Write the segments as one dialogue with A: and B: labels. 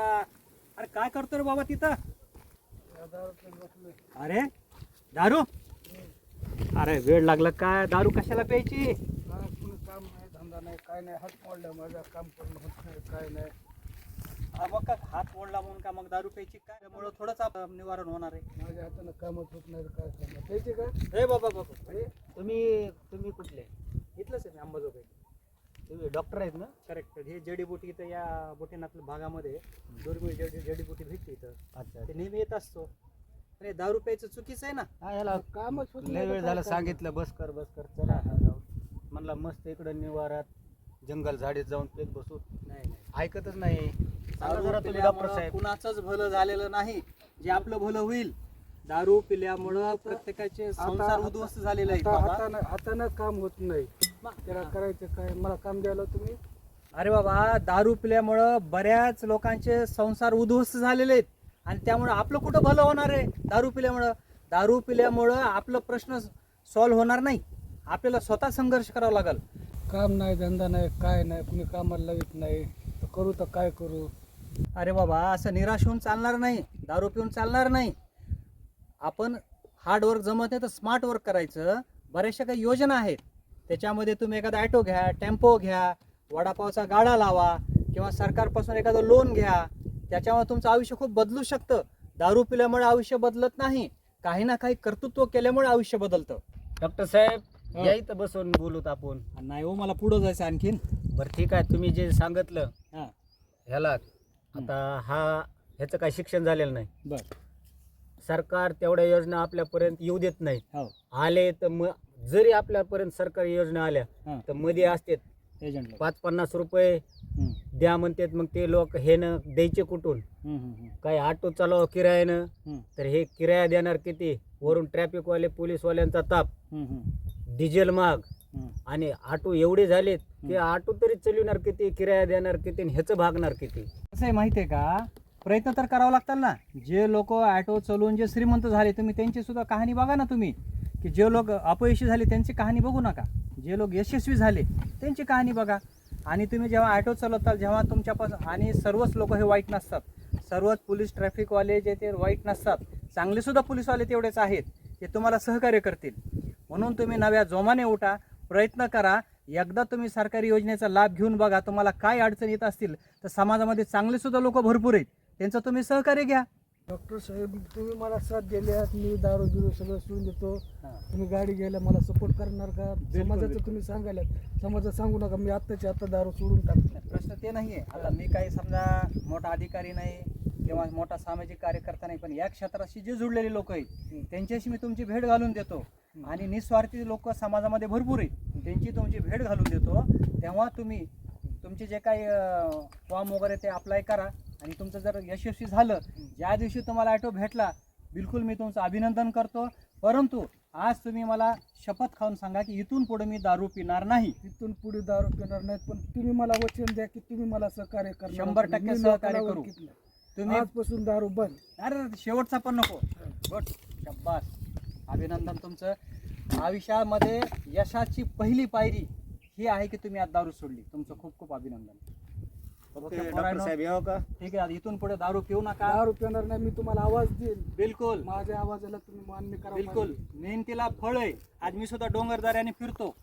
A: जरा अरे काय करतो रे बाबा तिथं? अरे दारू? अरे वेळ लागला काय? दारू कशाला प्यायची?
B: काम नाही धंदा नाही काय नाही हात मोडला माझा काम करणं होत नाही काय नाही
A: हा मग का हात ओढला म्हणून का मग दारू प्यायची? काय त्यामुळं थोडंच आप- निवारण होणार आहे.
B: माझ्या हातानं कामच होत नाही काय करणार? त्याचे का?
A: हे बाबा बाबा. अरे तुम्ही तुम्ही कुठले? इथलंच आहे मी अंबाजोगाई. डॉक्टर आहेत ना? करेक्ट हे जडीबुटी इथं या बोटीनाथल्या भागामध्ये दुर्मिळ जडी जडीबुटी भेटते इथं. अच्छा ते नेहमी येत असतो. अरे दारू प्यायचं चुकीचं आहे ना?
B: हा याला कामच होत
A: लय
B: नाही
A: वेळ
B: तर
A: झाला
B: काय
A: सांगितलं बस कर बस कर चला म्हणला मस्त इकडं निवारात जंगल झाडीत जाऊन पेत बसू. नाही ऐकतच नाही. सांगा जरा तुम्ही डॉक्टर साहेब.
C: कुणाचंच भलं झालेलं नाही. जे आपलं भलं होईल. दारू पिल्यामुळं प्रत्येकाचे संसार उद्ध्वस्त झालेले आहेत
B: आता
C: बाबा.
B: हातानं हातानं काम होत नाही. त्याला करायचं काय? मला काम द्यायला तुम्ही?
A: अरे बाबा दारू पिल्यामुळं बऱ्याच लोकांचे संसार उद्ध्वस्त झालेले आहेत. आणि त्यामुळं आपलं कुठं भलं होणार आहे दारू पिल्यामुळं? दारू पिल्यामुळं आपलं प्रश्न सॉल्व्ह होणार नाही. आपल्याला स्वतः संघर्ष करावा लागेल.
B: काम नाही धंदा नाही काय नाही कुणी कामाला लावित नाही. तर करू तर काय करू?
A: अरे बाबा असं निराश होऊन चालणार नाही दारू पिऊन चालणार नाही. आपण हार्ड वर्क जमत नाही तर स्मार्ट वर्क करायचं. बऱ्याचशा काही योजना आहेत. त्याच्यामध्ये तुम्ही एखादा ॲटो घ्या टेम्पो घ्या वडापावचा गाडा लावा किंवा सरकारपासून एखादं लोन घ्या त्याच्यामुळे तुमचं आयुष्य खूप बदलू शकतं. दारू पिल्यामुळे आयुष्य बदलत नाही काही ना काही कर्तृत्व केल्यामुळे आयुष्य बदलतं.
D: डॉक्टर साहेब. या इथं बसून बोलूत आपण.
A: नाही हो मला पुढं जायचं आणखीन.
D: बरं ठीक आहे. तुम्ही जे सांगितलं
A: हां.
D: ह्याला आता हा ह्याचं काही शिक्षण झालेलं नाही.
A: बर.
D: सरकार तेवढ्या योजना आपल्यापर्यंत येऊ देत नाहीत
A: हो.
D: आले तर मग जरी आपल्यापर्यंत सरकारी योजना आल्या तर मध्ये असतात.
A: एजंटला
D: पाच पन्नास रुपये द्या म्हणतात मग ते लोक हे न द्यायचे कुठून? काही ऑटो चालवा किरायानं? तर हे किराया देणार किती? वरून ट्रॅफिकवाले पोलीसवाल्यांचा ताप. डिझेल
A: हम्म.
D: आणि ऑटो एवढे झालेत की ऑटो तरी चालविणार किती किराया देणार किती ह्याचं भागणार किती?
A: कसं आहे माहिती आहे का? प्रयत्न तर करावा लागतात ना. जे लोक ॲटो चालवून जे श्रीमंत झाले तुम्ही त्यांची सुद्धा कहाणी बघा ना तुम्ही. की जे लोक अपयशी झाले त्यांची कहाणी बघू नका. जे लोक यशस्वी झाले त्यांची कहाणी बघा. आणि तुम्ही जेव्हा ॲटो चालवताल जेव्हा तुमच्यापासून आणि सर्वच लोक हे वाईट नसतात. सर्वच पोलीस ट्रॅफिकवाले जे ते वाईट नसतात. चांगलेसुद्धा पोलीसवाले तेवढेच आहेत ते तुम्हाला सहकार्य करतील. म्हणून तुम्ही नव्या जोमाने उठा प्रयत्न करा. एकदा तुम्ही सरकारी योजनेचा लाभ घेऊन बघा तुम्हाला काय अडचण येत असतील तर समाजामध्ये चांगलेसुद्धा लोक भरपूर आहेत. त्यांचं तुम्ही सहकार्य घ्या.
B: डॉक्टर साहेब तुम्ही मला साथ दिल्यात मी दारू बिरू सगळं सोडून देतो. तुम्ही गाडी घ्यायला मला सपोर्ट करणार का? समाजाचं तुम्ही सांगायला समाजात सांगू नका मी आत्ताच्या आता दारू सोडून टाकतो.
A: प्रश्न ते नाही आहे आता मी काही समजा मोठा अधिकारी नाही किंवा मोठा सामाजिक कार्यकर्ता नाही पण या क्षेत्राशी जे जुळलेले लोक आहेत त्यांच्याशी मी तुमची भेट घालून देतो. आणि निस्वार्थी लोक समाजामध्ये भरपूर आहेत. त्यांची तुमची भेट घालून देतो. तेव्हा तुम्ही तुमचे जे काही फॉर्म वगैरे ते अप्लाय करा. आणि तुमचं जर यशस्वी झालं ज्या दिवशी तुम्हाला ॲटो भेटला बिलकुल मी तुमचं अभिनंदन करतो. परंतु आज तुम्ही मला शपथ खाऊन सांगा की इथून पुढे मी दारू पिणार नाही.
B: तिथून पुढे दारू पिणार नाहीत पण तुम्ही मला वचन द्या की तुम्ही मला सहकार्य करणार
A: शंभर टक्के सहकार्य करू.
B: नाही.
A: तुम्ही
B: आजपासून दारू बंद.
A: अरे शेवटचा पण नको. गुड. शब्बास अभिनंदन तुमचं. आयुष्यामध्ये यशाची पहिली पायरी ही आहे की तुम्ही आज दारू सोडली. तुमचं खूप खूप अभिनंदन. ओके,
D: डॉक्टर
A: पोरांनो,
D: साहेब येऊ का?
A: ठीक आहे इथून पुढे दारू पिऊ नका.
B: दारू पिणार नाही मी तुम्हाला आवाज देईन.
A: बिलकुल.
B: माझ्या आवाजाला तुम्ही मान्य करा
A: बिलकुल. मेहनतीला फळ आहे. आज मी सुद्धा डोंगरदाऱ्याने फिरतो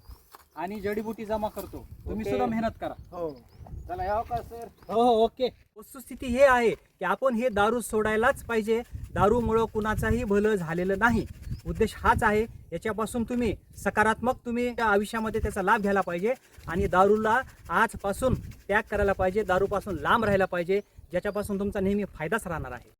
A: आणि जडीबुटी जमा करतो. तुम्ही
D: ओके.
A: सुद्धा मेहनत करा.
B: हो.
D: चला येऊ का सर?
A: हो हो ओके. वस्तुस्थिती हे आहे की आपण हे दारू सोडायलाच पाहिजे. दारूमुळं कुणाचाही भलं झालेलं नाही. उद्देश हाच आहे. याच्यापासून तुम्ही सकारात्मक तुम्ही त्या आयुष्यामध्ये त्याचा लाभ घ्यायला पाहिजे आणि दारूला आजपासून त्याग करायला पाहिजे. दारूपासून लांब राहायला पाहिजे. ज्याच्यापासून तुमचा नेहमी फायदाच राहणार आहे.